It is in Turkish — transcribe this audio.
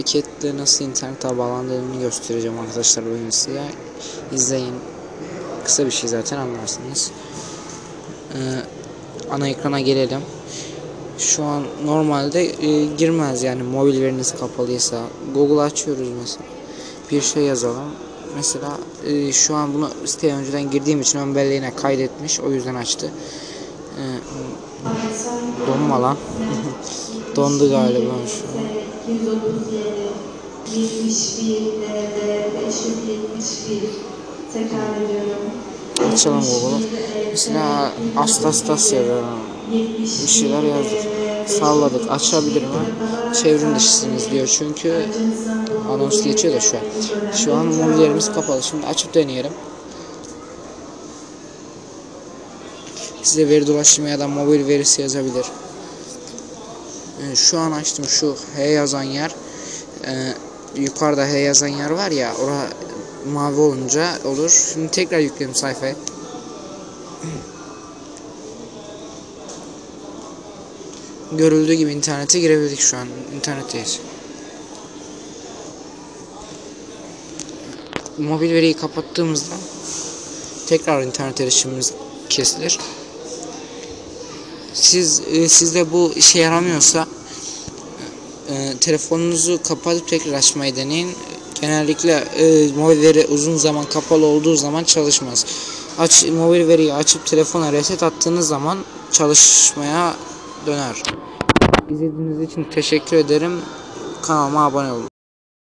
paketle nasıl internete bağlandığını göstereceğim arkadaşlar bugün size. İzleyin. Kısa bir şey zaten anlarsınız. Ee, ana ekrana gelelim. Şu an normalde e, girmez yani mobil veriniz kapalıysa. Google açıyoruz mesela. Bir şey yazalım. Mesela e, şu an bunu siteye önceden girdiğim için ön belleğine kaydetmiş. O yüzden açtı. Ee, donma lan. Dondu galiba şu an. 137 71 DD 571 tekrar ediyorum. Açalım Google'u. Mesela Astastas ya da bir şeyler yazdık. Salladık. Açabilir mi? Çevrim dışısınız diyor çünkü anons geçiyor da şu an. Şu an mobillerimiz kapalı. Şimdi açıp deneyelim. Size veri dolaşımı ya da mobil verisi yazabilir. Ee, Şu an açtım şu H yazan yer. Ee, yukarıda H yazan yer var ya orada mavi olunca olur. Şimdi tekrar yükledim sayfayı. Görüldüğü gibi internete girebildik şu an. İnternetteyiz. Mobil veriyi kapattığımızda tekrar internet erişimimiz kesilir. Siz e, sizde bu işe yaramıyorsa e, telefonunuzu kapatıp tekrar açmayı deneyin. Genellikle e, mobil veri uzun zaman kapalı olduğu zaman çalışmaz. Aç mobil veriyi açıp telefona reset attığınız zaman çalışmaya döner. İzlediğiniz için teşekkür ederim. Kanalıma abone olun.